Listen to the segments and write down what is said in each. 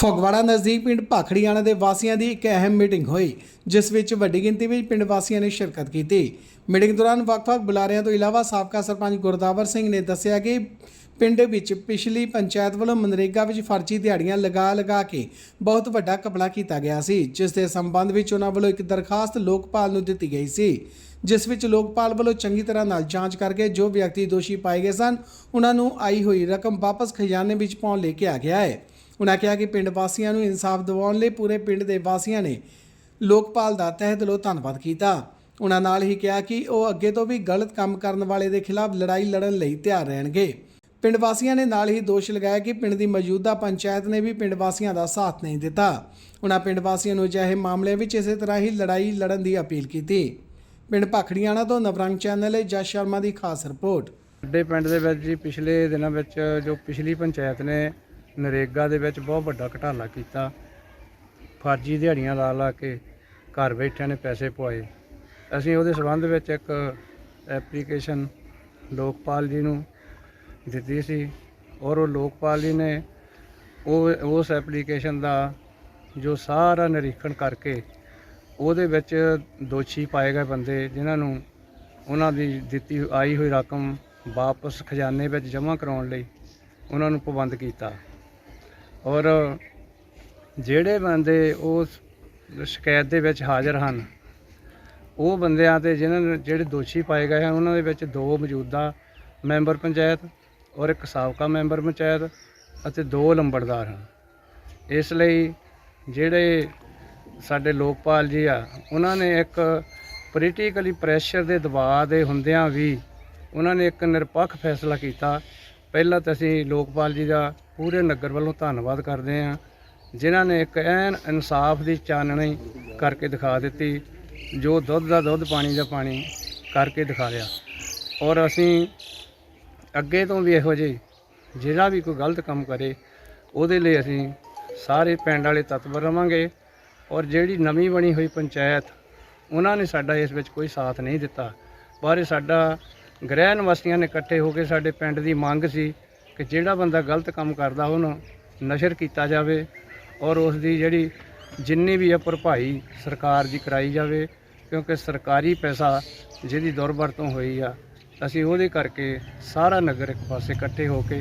ਫਗਵਾੜਾ ਨਜ਼ਦੀਕ ਪਿੰਡ ਭਾਖੜੀਆਣਾ ਦੇ ਵਾਸੀਆਂ ਦੀ ਇੱਕ ਅਹਿਮ ਮੀਟਿੰਗ ਹੋਈ, ਜਿਸ ਵਿੱਚ ਵੱਡੀ ਗਿਣਤੀ ਵਿੱਚ ਪਿੰਡ ਵਾਸੀਆਂ ਨੇ ਸ਼ਿਰਕਤ ਕੀਤੀ। ਮੀਟਿੰਗ ਦੌਰਾਨ ਵੱਖ-ਵੱਖ ਬੁਲਾਰਿਆਂ ਤੋਂ ਇਲਾਵਾ ਸਾਬਕਾ ਸਰਪੰਚ ਗੁਰਦਾਵਰ ਸਿੰਘ ਨੇ ਦੱਸਿਆ ਕਿ ਪਿੰਡ ਵਿੱਚ ਪਿਛਲੀ ਪੰਚਾਇਤ ਵੱਲੋਂ ਮਨਰੇਗਾ ਵਿੱਚ ਫਰਜ਼ੀ ਦਿਹਾੜੀਆਂ ਲਗਾ ਲਗਾ ਕੇ ਬਹੁਤ ਵੱਡਾ ਕਪੜਾ ਕੀਤਾ ਗਿਆ ਸੀ, ਜਿਸ ਦੇ ਸੰਬੰਧ ਵਿੱਚ ਉਹਨਾਂ ਵੱਲੋਂ ਇੱਕ ਦਰਖਾਸਤ ਲੋਕਪਾਲ ਨੂੰ ਦਿੱਤੀ ਗਈ ਸੀ, ਜਿਸ ਵਿੱਚ ਲੋਕਪਾਲ ਵੱਲੋਂ ਚੰਗੀ ਤਰ੍ਹਾਂ ਨਾਲ ਜਾਂਚ ਕਰਕੇ ਜੋ ਵਿਅਕਤੀ ਦੋਸ਼ੀ ਪਾਏ ਗਏ ਸਨ, ਉਹਨਾਂ ਨੂੰ ਆਈ ਹੋਈ ਰਕਮ ਵਾਪਸ ਖਜ਼ਾਨੇ ਵਿੱਚ ਪਾਉਣ ਲਈ ਕਿਹਾ ਗਿਆ ਹੈ। ਉਨ੍ਹਾਂ ਕਿਹਾ ਕਿ ਪਿੰਡ ਵਾਸੀਆਂ ਨੂੰ ਇਨਸਾਫ ਦਿਵਾਉਣ ਲਈ ਪੂਰੇ ਪਿੰਡ ਦੇ ਵਾਸੀਆਂ ਨੇ ਲੋਕਪਾਲ ਦਾ ਤਹਿ ਦਿਲੋਂ ਧੰਨਵਾਦ ਕੀਤਾ। ਉਹਨਾਂ ਨਾਲ ਹੀ ਕਿਹਾ ਕਿ ਉਹ ਅੱਗੇ ਤੋਂ ਵੀ ਗਲਤ ਕੰਮ ਕਰਨ ਵਾਲੇ ਦੇ ਖਿਲਾਫ ਲੜਾਈ ਲੜਨ ਲਈ ਤਿਆਰ ਰਹਿਣਗੇ। ਪਿੰਡ ਵਾਸੀਆਂ ਨੇ ਨਾਲ ਹੀ ਦੋਸ਼ ਲਗਾਇਆ ਕਿ ਪਿੰਡ ਦੀ ਮੌਜੂਦਾ ਪੰਚਾਇਤ ਨੇ ਵੀ ਪਿੰਡ ਵਾਸੀਆਂ ਦਾ ਸਾਥ ਨਹੀਂ ਦਿੱਤਾ। ਉਹਨਾਂ ਪਿੰਡ ਵਾਸੀਆਂ ਨੂੰ ਅਜਿਹੇ ਮਾਮਲੇ ਵਿੱਚ ਇਸੇ ਤਰ੍ਹਾਂ ਹੀ ਲੜਾਈ ਲੜਨ ਦੀ ਅਪੀਲ ਕੀਤੀ। ਪਿੰਡ ਭਾਖੜੀਆਣਾ ਤੋਂ ਨਵਰੰਗ ਚੈਨਲ ਲਈ ਜਸ ਸ਼ਰਮਾ ਦੀ ਖਾਸ ਰਿਪੋਰਟ। ਸਾਡੇ ਪਿੰਡ ਦੇ ਵਿੱਚ ਜੀ ਪਿਛਲੇ ਦਿਨਾਂ ਵਿੱਚ ਜੋ ਪਿਛਲੀ ਪੰਚਾਇਤ ਨੇ ਨਰੇਗਾ ਦੇ ਵਿੱਚ ਬਹੁਤ ਵੱਡਾ ਘਟਾਲਾ ਕੀਤਾ। ਫਰਜ਼ੀ ਦਿਹਾੜੀਆਂ ਲਾ ਲਾ ਕੇ ਘਰ ਬੈਠਿਆਂ ਨੇ ਪੈਸੇ ਪਵਾਏ ਅਸੀਂ ਉਹਦੇ ਸਬੰਧ ਵਿੱਚ ਇੱਕ ਐਪਲੀਕੇਸ਼ਨ ਲੋਕਪਾਲ ਜੀ ਨੂੰ ਦਿੱਤੀ ਸੀ ਔਰ ਉਹ ਲੋਕਪਾਲ ਜੀ ਨੇ ਉਹ ਉਸ ਐਪਲੀਕੇਸ਼ਨ ਦਾ ਜੋ ਸਾਰਾ ਨਿਰੀਖਣ ਕਰਕੇ ਉਹਦੇ ਵਿੱਚ ਦੋਸ਼ੀ ਪਾਏ ਗਏ ਬੰਦੇ ਜਿਨ੍ਹਾਂ ਨੂੰ ਉਹਨਾਂ ਦੀ ਦਿੱਤੀ ਆਈ ਹੋਈ ਰਕਮ ਵਾਪਸ ਖਜ਼ਾਨੇ ਵਿੱਚ ਜਮ੍ਹਾਂ ਕਰਾਉਣ ਲਈ ਉਹਨਾਂ ਨੂੰ ਪਾਬੰਦ ਕੀਤਾ। ਔਰ ਜਿਹੜੇ ਬੰਦੇ ਉਸ ਸ਼ਿਕਾਇਤ ਦੇ ਵਿੱਚ ਹਾਜ਼ਰ ਹਨ, ਉਹ ਬੰਦਿਆਂ ਤੇ ਜਿਨ੍ਹਾਂ ਨੂੰ ਜਿਹੜੇ ਦੋਸ਼ੀ ਪਾਏ ਗਏ ਹਨ, ਉਹਨਾਂ ਦੇ ਵਿੱਚ ਦੋ ਮੌਜੂਦਾ ਮੈਂਬਰ ਪੰਚਾਇਤ ਔਰ ਇੱਕ ਸਾਬਕਾ ਮੈਂਬਰ ਪੰਚਾਇਤ ਅਤੇ ਦੋ ਲੰਬੜਦਾਰ ਹਨ। ਇਸ ਲਈ ਜਿਹੜੇ ਸਾਡੇ ਲੋਕਪਾਲ ਜੀ ਆ, ਉਹਨਾਂ ਨੇ ਇੱਕ ਪੋਲੀਟੀਕਲੀ ਪ੍ਰੈਸ਼ਰ ਦੇ ਦਬਾਅ ਦੇ ਹੁੰਦਿਆਂ ਵੀ ਉਹਨਾਂ ਨੇ ਇੱਕ ਨਿਰਪੱਖ ਫੈਸਲਾ ਕੀਤਾ। ਪਹਿਲਾਂ ਤਾਂ ਅਸੀਂ ਲੋਕਪਾਲ ਜੀ ਦਾ ਪੂਰੇ ਨਗਰ ਵੱਲੋਂ ਧੰਨਵਾਦ ਕਰਦੇ ਹਾਂ, ਜਿਨ੍ਹਾਂ ਨੇ ਇੱਕ ਐਨ ਇਨਸਾਫ ਦੀ ਚਾਨਣੀ ਕਰਕੇ ਦਿਖਾ ਦਿੱਤੀ, ਜੋ ਦੁੱਧ ਦਾ ਦੁੱਧ, ਪਾਣੀ ਦਾ ਪਾਣੀ ਕਰਕੇ ਦਿਖਾ ਲਿਆ ਔਰ ਅਸੀਂ ਅੱਗੇ ਤੋਂ ਵੀ ਇਹੋ ਜਿਹੇ ਜਿਹੜਾ ਵੀ ਕੋਈ ਗਲਤ ਕੰਮ ਕਰੇ, ਉਹਦੇ ਲਈ ਅਸੀਂ ਸਾਰੇ ਪਿੰਡ ਵਾਲੇ ਤਤਪਰ ਰਵਾਂਗੇ। ਔਰ ਜਿਹੜੀ ਨਵੀਂ ਬਣੀ ਹੋਈ ਪੰਚਾਇਤ, ਉਹਨਾਂ ਨੇ ਸਾਡਾ ਇਸ ਵਿੱਚ ਕੋਈ ਸਾਥ ਨਹੀਂ ਦਿੱਤਾ। ਪਰ ਸਾਡਾ ਗ੍ਰਹਿ ਨਿਵਾਸੀਆਂ ਨੇ ਇਕੱਠੇ ਹੋ ਕੇ ਸਾਡੇ ਪਿੰਡ ਦੀ ਮੰਗ ਸੀ ਕਿ ਜਿਹੜਾ ਬੰਦਾ ਗਲਤ ਕੰਮ ਕਰਦਾ ਉਹਨੂੰ ਨਸ਼ਰ ਕੀਤਾ ਜਾਵੇ ਔਰ ਉਸ ਦੀ ਜਿਹੜੀ ਜਿੰਨੀ ਵੀ ਹੈ ਭਰਪਾਈ ਸਰਕਾਰ ਦੀ ਕਰਾਈ ਜਾਵੇ, ਕਿਉਂਕਿ ਸਰਕਾਰੀ ਪੈਸਾ ਜਿਹਦੀ ਦੁਰਵਰਤੋਂ ਹੋਈ ਆ, ਅਸੀਂ ਉਹਦੇ ਕਰਕੇ ਸਾਰਾ ਨਗਰ ਇੱਕ ਪਾਸੇ ਇਕੱਠੇ ਹੋ ਕੇ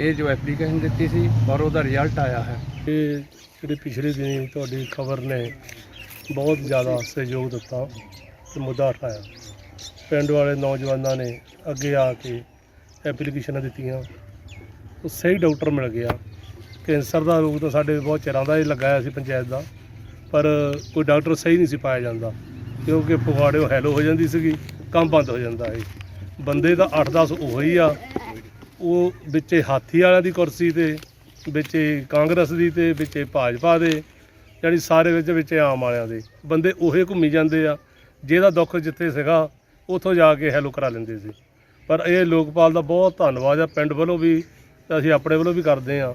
ਇਹ ਜੋ ਐਪਲੀਕੇਸ਼ਨ ਦਿੱਤੀ ਸੀ ਔਰ ਉਹਦਾ ਰਿਜ਼ਲਟ ਆਇਆ ਹੈ। ਇਹ ਜਿਹੜੀ ਪਿਛਲੇ ਦਿਨੀ ਤੁਹਾਡੀ ਖਬਰ ਨੇ ਬਹੁਤ ਜ਼ਿਆਦਾ ਸਹਿਯੋਗ ਦਿੱਤਾ ਤੇ ਮੁੱਦਾ ਉਠਾਇਆ। ਪਿੰਡ ਵਾਲੇ ਨੌਜਵਾਨਾਂ ਨੇ ਅੱਗੇ ਆ ਕੇ ਐਪਲੀਕੇਸ਼ਨਾਂ ਦਿੱਤੀਆਂ। ਉਹ ਸਹੀ ਡਾਕਟਰ ਮਿਲ ਗਿਆ। ਕੈਂਸਰ ਦਾ ਰੋਗ ਤਾਂ ਸਾਡੇ ਬਹੁਤ ਚਿਰਾਂ ਦਾ ਹੀ ਲਗਾਇਆ ਸੀ ਪੰਚਾਇਤ ਦਾ। ਪਰ ਕੋਈ ਡਾਕਟਰ ਸਹੀ ਨਹੀਂ ਸੀ ਪਾਇਆ ਜਾਂਦਾ। ਕਿਉਂਕਿ ਫਗਵਾੜੇ ਉਹ ਹੈਲੋ ਹੋ ਜਾਂਦੀ ਸੀਗੀ, ਕੰਮ ਬੰਦ ਹੋ ਜਾਂਦਾ ਹੈ ਬੰਦੇ ਤਾਂ 8-10 ਉਹੀ ਆ। ਉਹ ਵਿੱਚ ਹਾਥੀ ਵਾਲਿਆਂ ਦੀ ਕੁਰਸੀ ਤੇ, ਵਿੱਚ ਕਾਂਗਰਸ ਦੀ ਤੇ, ਵਿੱਚ ਭਾਜਪਾ ਦੇ ਜਿਹੜੀ ਸਾਰੇ ਵਿੱਚ ਵਿੱਚੇ ਆਮ ਵਾਲਿਆਂ ਦੇ। ਬੰਦੇ ਉਹੇ ਘੁੰਮੀ ਜਾਂਦੇ ਆ। ਜਿਹਦਾ ਦੁੱਖ ਜਿੱਥੇ ਸੀਗਾ, ਉੱਥੋਂ ਜਾ ਕੇ ਹੈਲੋ ਕਰਾ ਲੈਂਦੇ ਸੀ। ਪਰ ਇਹ ਲੋਕਪਾਲ ਦਾ ਬਹੁਤ ਧੰਨਵਾਦ ਆ। ਪਿੰਡ ਵੱਲੋਂ ਵੀ ਤੇ ਅਸੀਂ ਆਪਣੇ ਵੱਲੋਂ ਵੀ ਕਰਦੇ ਆ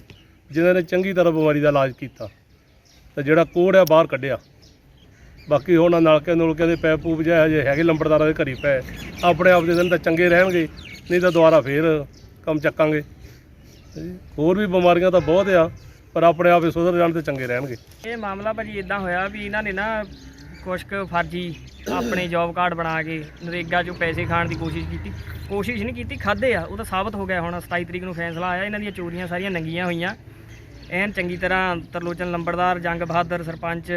ਜਿਨ੍ਹਾਂ ਨੇ ਚੰਗੀ ਤਰ੍ਹਾਂ ਬਿਮਾਰੀ ਦਾ ਇਲਾਜ ਕੀਤਾ, ਤੇ ਜਿਹੜਾ ਕੋੜ ਆ ਬਾਹਰ ਕੱਢਿਆ। ਬਾਕੀ ਹੁਣ ਨਲਕੇ ਨੁਲਕੇ ਦੇ ਪੈਪ ਪੂਪ ਜਿਹੇ ਹਜੇ ਹੈਗੇ ਲੰਬੜਦਾਰਾਂ ਦੇ ਘਰੀ ਪਏ। ਆਪਣੇ ਆਪ ਦੇ ਦਿਨ ਤਾਂ ਚੰਗੇ ਰਹਿਣਗੇ, ਨਹੀਂ ਤਾਂ ਦੁਬਾਰਾ ਫੇਰ ਕੰਮ ਚੱਕਾਂਗੇ। ਹੋਰ ਵੀ ਬਿਮਾਰੀਆਂ ਤਾਂ ਬਹੁਤ ਆ, ਪਰ ਆਪਣੇ ਆਪ ਹੀ ਸੁਧਰ ਜਾਣ ਤੇ ਚੰਗੇ ਰਹਿਣਗੇ। ਇਹ ਮਾਮਲਾ ਭਾਜੀ ਇਦਾਂ ਹੋਇਆ ਵੀ ਇਹਨਾਂ ਨੇ ਨਾ ਕੁਛ ਕੁ ਫਰਜ਼ੀ ਆਪਣੇ ਜੌਬ ਕਾਰਡ ਬਣਾ ਕੇ ਨਰੇਗਾ 'ਚੋਂ ਪੈਸੇ ਖਾਣ ਦੀ ਕੋਸ਼ਿਸ਼ ਕੀਤੀ। ਕੋਸ਼ਿਸ਼ ਨਹੀਂ ਕੀਤੀ ਖਾਦੇ ਆ। ਉਹ ਤਾਂ ਸਾਬਤ ਹੋ ਗਿਆ ਹੁਣ। 27 ਤਰੀਕ ਨੂੰ ਫੈਸਲਾ ਆਇਆ। ਇਹਨਾਂ ਦੀਆਂ ਚੋਰੀਆਂ ਸਾਰੀਆਂ ਨੰਗੀਆਂ ਹੋਈਆਂ। ਐਨ ਚੰਗੀ ਤਰ੍ਹਾਂ ਤਰਲੋਚਨ ਲੰਬੜਦਾਰ, ਜੰਗ ਬਹਾਦਰ, ਸਰਪੰਚ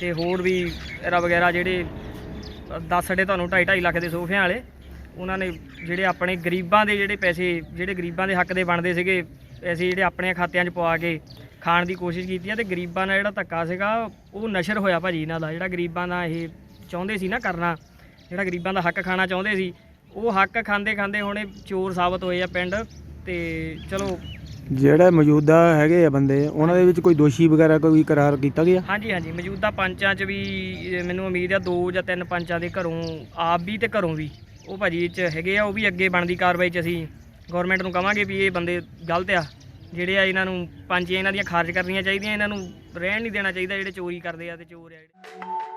ਤੇ ਹੋਰ ਵੀ ਐਰਾ ਵਗੈਰਾ ਜਿਹੜੇ ਦੱਸ ਛੜੇ ਤੁਹਾਨੂੰ 2.5 2.5 ਲੱਖ ਦੇ ਸੋਫਿਆਂ ਵਾਲੇ, ਉਹਨਾਂ ਨੇ ਜਿਹੜੇ ਆਪਣੇ ਗਰੀਬਾਂ ਦੇ ਜਿਹੜੇ ਪੈਸੇ, ਜਿਹੜੇ ਗਰੀਬਾਂ ਦੇ ਹੱਕ ਦੇ ਬਣਦੇ ਸੀਗੇ, ਪੈਸੇ ਜਿਹੜੇ ਆਪਣੇ ਖਾਤਿਆਂ 'ਚ ਪਵਾ ਕੇ ਖਾਣ ਦੀ ਕੋਸ਼ਿਸ਼ ਕੀਤੀ ਆ ਤੇ ਗਰੀਬਾਂ ਨਾਲ ਜਿਹੜਾ ਧੱਕਾ ਸੀਗਾ ਉਹ ਨਸ਼ਰ ਹੋਇਆ ਭਾਜੀ ਇਹਨਾਂ ਦਾ। ਜਿਹੜਾ ਗਰੀਬਾਂ ਦਾ ਇਹ ਚਾਹੁੰਦੇ ਸੀ ਨਾ ਕਰਨਾ ਜਿਹੜਾ ਗਰੀਬਾਂ ਦਾ ਹੱਕ ਖਾਣਾ ਚਾਹੁੰਦੇ ਸੀ ਉਹ ਹੱਕ ਖਾਂਦੇ ਖਾਂਦੇ ਹੁਣ ਚੋਰ ਸਾਬਤ ਹੋਏ ਆ ਪਿੰਡ ਤੇ ਚਲੋ। ਜਿਹੜੇ ਮੌਜੂਦਾ ਹੈਗੇ ਆ ਬੰਦੇ ਉਹਨਾਂ ਦੇ ਵਿੱਚ ਕੋਈ ਦੋਸ਼ੀ ਵਗੈਰਾ ਕੋਈ ਕਰਾਰ ਕੀਤਾ ਗਿਆ? ਹਾਂਜੀ ਹਾਂਜੀ ਮੌਜੂਦਾ ਪੰਚਾਂ 'ਚ ਵੀ ਮੈਨੂੰ ਉਮੀਦ ਆ ਦੋ ਜਾਂ ਤਿੰਨ ਪੰਚਾਂ ਦੇ ਘਰੋਂ ਆਪ ਵੀ ਤੇ ਘਰੋਂ ਵੀ। ਉਹ ਭਾਜੀ ਇਹ 'ਚ ਹੈਗੇ ਆ ਉਹ ਵੀ ਅੱਗੇ ਬਣਦੀ ਕਾਰਵਾਈ 'ਚ ਅਸੀਂ ਗਵਰਨਮੈਂਟ ਨੂੰ ਕਵਾਂਗੇ ਵੀ ਇਹ ਬੰਦੇ ਗਲਤ ਆ। ਜਿਹੜੇ ਆ ਇਹਨਾਂ ਨੂੰ ਪੰਜ ਇਹਨਾਂ ਦੀਆਂ ਖਾਰਜ ਕਰਨੀਆਂ ਚਾਹੀਦੀਆਂ, ਇਹਨਾਂ ਨੂੰ ਰਹਿਣ ਨਹੀਂ ਦੇਣਾ ਚਾਹੀਦਾ ਜਿਹੜੇ ਚੋਰੀ ਕਰਦੇ ਆ ਤੇ ਚੋਰ ਆ ਜਿਹੜੇ।